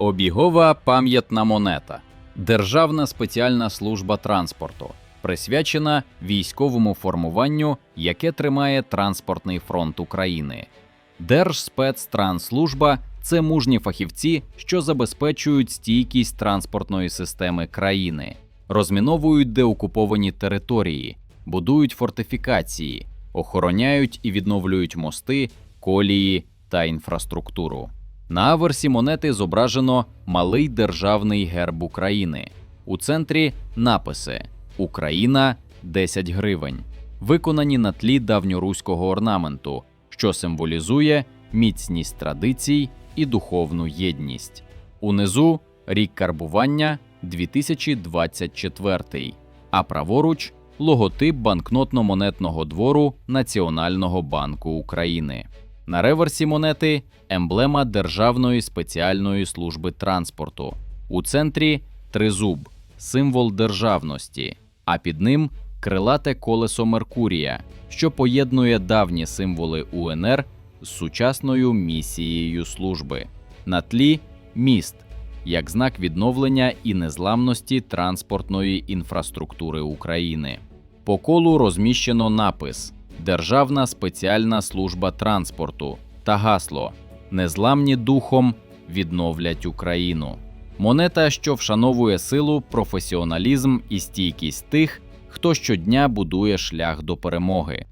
Обігова пам'ятна монета. Державна спеціальна служба транспорту, присвячена військовому формуванню, яке тримає транспортний фронт України. Держспецтранслужба це мужні фахівці, що забезпечують стійкість транспортної системи країни, розміновують деокуповані території, будують фортифікації, охороняють і відновлюють мости, колії та інфраструктуру. На аверсі монети зображено малий державний герб України. У центрі написи Україна 10 гривень, виконані на тлі давньоруського орнаменту, що символізує міцність традицій і духовну єдність. Унизу рік карбування 2024, а праворуч логотип банкнотно-монетного двору Національного банку України. На реверсі монети емблема Державної спеціальної служби транспорту. У центрі тризуб, символ державності, а під ним крилате колесо Меркурія, що поєднує давні символи УНР з сучасною місією служби. На тлі міст як знак відновлення і незламності транспортної інфраструктури України. По колу розміщено напис Державна спеціальна служба транспорту та гасло Незламні духом відновлять Україну. Монета, що вшановує силу, професіоналізм і стійкість тих, хто щодня будує шлях до перемоги.